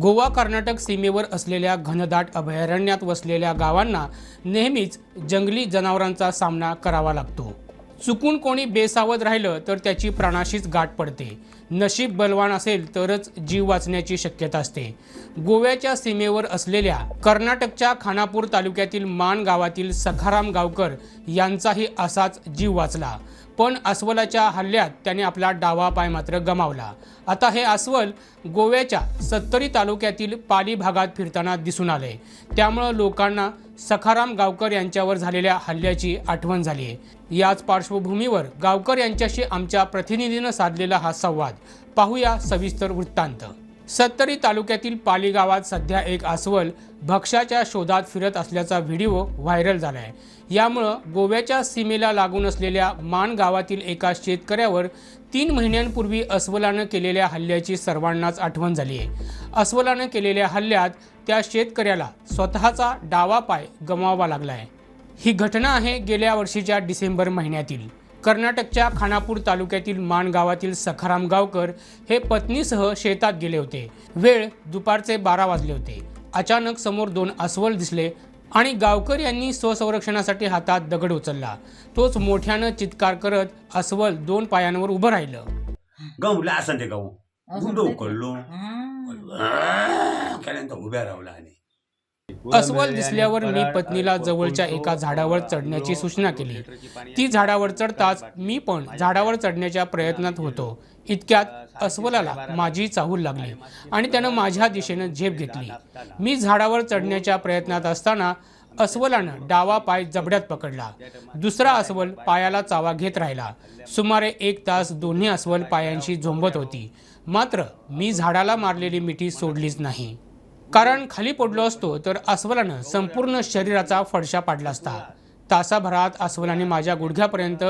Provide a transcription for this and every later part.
गोवा कर्नाटक सीमेवर असलेल्या घनदाट अभयारण्यात वसलेल्या गावांना नेहमीच जंगली जनावरांचा सामना करावा लागतो. चुकून कोणी बेसावध राहिलं तर त्याची प्राणाशीच गाठ पडते. नशीब बलवान असेल तरच जीव वाचण्याची शक्यता असते. गोव्याच्या सीमेवर असलेल्या कर्नाटकच्या खानापूर तालुक्यातील मान गावातील सखाराम गावकर यांचाही असाच जीव वाचला. पण अस्वलाच्या हल्ल्यात त्याने आपला डावा पाय मात्र गमावला. आता हे अस्वल गोव्याच्या सत्तरी तालुक्यातील पाली भागात फिरताना दिसून आले. त्यामुळं लोकांना सखाराम गावकर यांच्यावर झालेल्या हल्ल्याची आठवण झाली आहे याच पार्श्वभूमीवर गावकर यांच्याशी आमच्या प्रतिनिधीनं साधलेला हा संवाद. पाहूया सविस्तर वृत्तांत. सत्तरी तालुक्यातील पाली गावात सध्या एक अस्वल भक्ष्याच्या शोधात फिरत असल्याचा व्हिडिओ व्हायरल झाला आहे यामुळं गोव्याच्या सीमेला लागून असलेल्या मान गावातील एका शेतकऱ्यावर तीन महिन्यांपूर्वी अस्वलानं केलेल्या हल्ल्याची सर्वांनाच आठवण झाली आहे. अस्वलानं केलेल्या हल्ल्यात त्या शेतकऱ्याला स्वतःचा डावा पाय गमावा लागला आहे ही घटना आहे गेल्या वर्षीच्या डिसेंबर महिन्यातील. कर्नाटकच्या खानापूर तालुक्यातील मान गावातील सखाराम गावकर हे पत्नीसह शेतात गेले होते. वेळ दुपारचे बारा वाजले होते. अचानक समोर दोन अस्वल दिसले आणि गावकर यांनी स्वसंरक्षणासाठी हातात दगड उचलला. तोच मोठ्यानं चित्कार करत अस्वल दोन पायांवर उभं राहिलं. गहू असं ते गहू. गुंडो. केल्यानंतर उभ्या राहला आणि अस्वल दिसल्यावर मी पत्नीला जवळच्या एका झाडावर चढण्याची सूचना केली. ती झाडावर चढताच मी पण झाडावर चढण्याच्या प्रयत्नात होतो. इतक्यात अस्वलाला माझी चाहूल लागली आणि त्यानं माझ्या दिशेनं झेप घेतली. मी झाडावर चढण्याच्या प्रयत्नात असताना अस्वलानं डावा पाय जबड्यात पकडला. दुसरा अस्वल पायाला चावा घेत राहिला. सुमारे एक तास दोन्ही अस्वल पायांशी झोंबत होती. मात्र मी झाडाला मारलेली मिठी सोडलीच नाही. कारण खाली पडलो असतो तर अस्वलानं संपूर्ण शरीराचा फडशा पाडला असता. तासाभरात अस्वलाने माझ्या गुडघ्यापर्यंत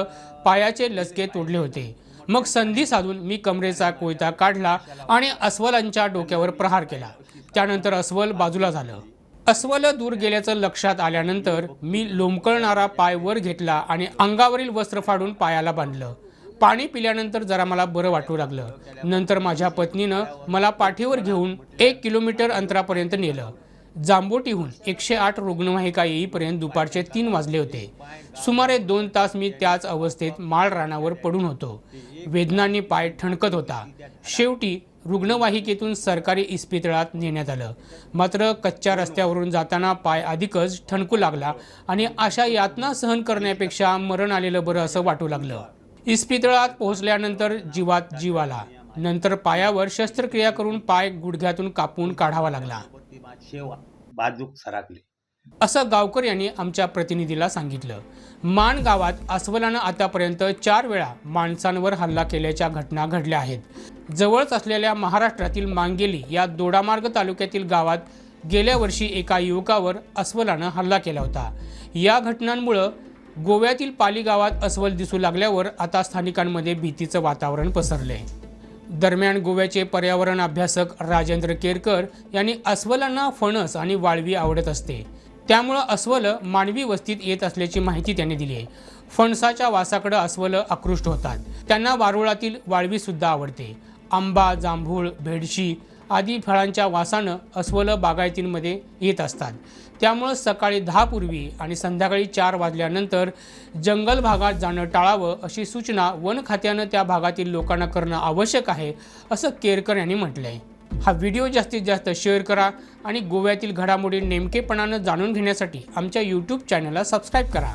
पायाचे लचके तोडले होते. मग संधी साधून मी कमरेचा कोयता काढला आणि अस्वलांच्या डोक्यावर प्रहार केला. त्यानंतर अस्वल बाजूला झालं. अस्वल दूर गेल्याचं लक्षात आल्यानंतर मी लोंबकळणारा पाय वर घेतला आणि अंगावरील वस्त्र फाडून पायाला बांधलं. पाणी पिल्यानंतर जरा मला बरं वाटू लागलं. नंतर माझ्या पत्नीनं मला पाठीवर घेऊन एक किलोमीटर अंतरापर्यंत नेलं. जांबोटीहून एकशे आठ रुग्णवाहिका येईपर्यंत दुपारचे तीन वाजले होते. सुमारे दोन तास मी त्याच अवस्थेत माळ रानावर पडून होतो. वेदनांनी पाय ठणकत होता. शेवटी रुग्णवाहिकेतून सरकारी इस्पितळात नेण्यात आलं. मात्र कच्च्या रस्त्यावरून जाताना पाय अधिकच ठणकू लागला आणि अशा यातना सहन करण्यापेक्षा मरण आलेलं बरं असं वाटू लागलं. इस्पितळात पोहोचल्यानंतर जीवात जीव आला. नंतर पायावर शस्त्रक्रिया करून पाय गुडघ्यातून कापून काढावा लागला. बाजूक सरकले. असं गावकर यांनी आमच्या प्रतिनिधीला सांगितलं. मान गावात अस्वलानं आतापर्यंत चार वेळा माणसांवर हल्ला केल्याच्या घटना घडल्या आहेत. जवळच असलेल्या महाराष्ट्रातील मांगेली या दोडामार्ग तालुक्यातील गावात गेल्या वर्षी एका युवकावर अस्वलानं हल्ला केला होता. या घटनांमुळं गोव्यातील पाली गावात अस्वल दिसू लागल्यावर आता स्थानिकांमध्ये भीतीचं वातावरण पसरलंय. दरम्यान गोव्याचे पर्यावरण अभ्यासक राजेंद्र केरकर यांनी अस्वलांना फणस आणि वाळवी आवडत असते. त्यामुळं अस्वल मानवी वस्तीत येत असल्याची माहिती त्यांनी दिली आहे. फणसाच्या वासाकडे अस्वल आकृष्ट होतात. त्यांना वारुळातील वाळवी सुद्धा आवडते. आंबा जांभूळ भेडशी आदी फळांच्या वासानं अस्वल बागायतींमध्ये येत असतात. त्यामुळं सकाळी दहा पूर्वी आणि संध्याकाळी चार वाजल्यानंतर जंगल भागात जाणं टाळावं अशी सूचना वन खात्यानं त्या भागातील लोकांना करणं आवश्यक आहे असं केरकर यांनी म्हटलं आहे हा व्हिडिओ जास्तीत जास्त शेअर करा आणि गोव्यातील घडामोडी नेमकेपणानं जाणून घेण्यासाठी आमच्या यूट्यूब चॅनलला सबस्क्राईब करा.